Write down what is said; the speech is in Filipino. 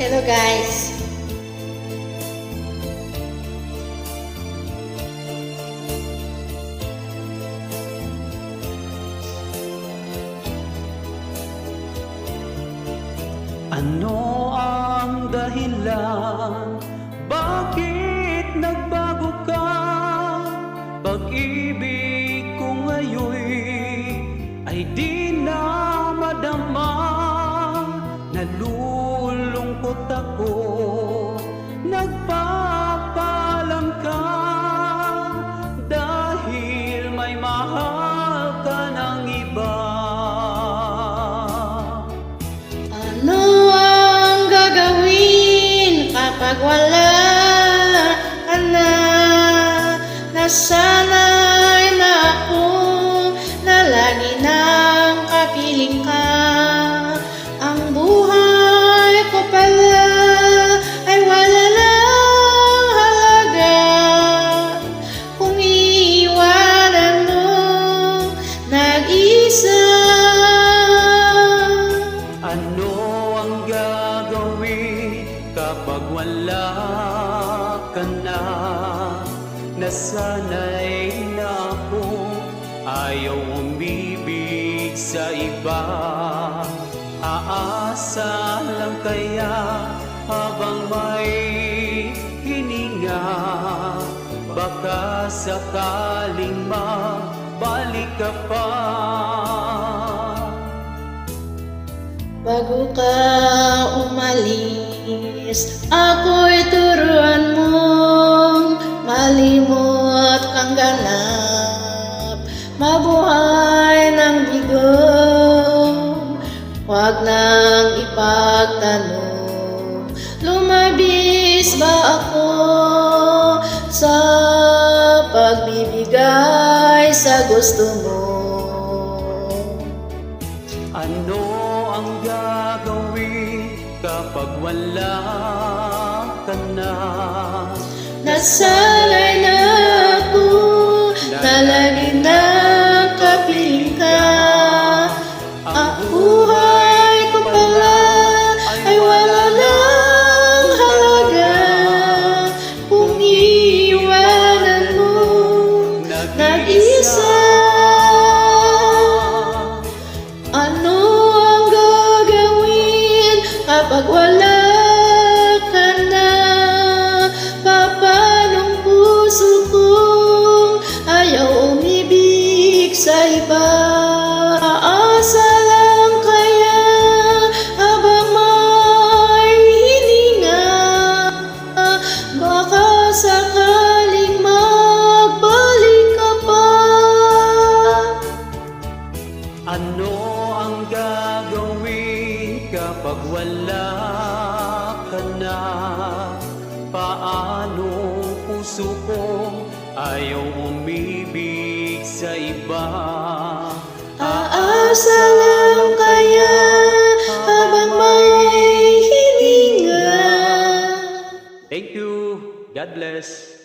Hello guys! Ano ang dahilan? Bakit nagbago ka? Pag-ibig ko ngayon ay di na madama Nalulungkot kapag wala ka na? Nasanay na ako na lagi nang kapiling ka. Kapag wala ka na? Nasanay na ako, ayaw umibig sa iba. Aasa lang kaya habang may hininga. Baka sakaling mabalik ka pa. Bago ka umalis, ako'y turuan mong malimot kang ganap. Mabuhay ng bigo, huwag nang ipagtanong. Lumabis ba ako sa pagbibigay sa gusto mo? Ano kapag wala ka na? Nasanay na kapag wala ka na? Paano puso ko ayaw umibig sa iba? Aasa lang kaya habang may hininga? Thank you. God bless.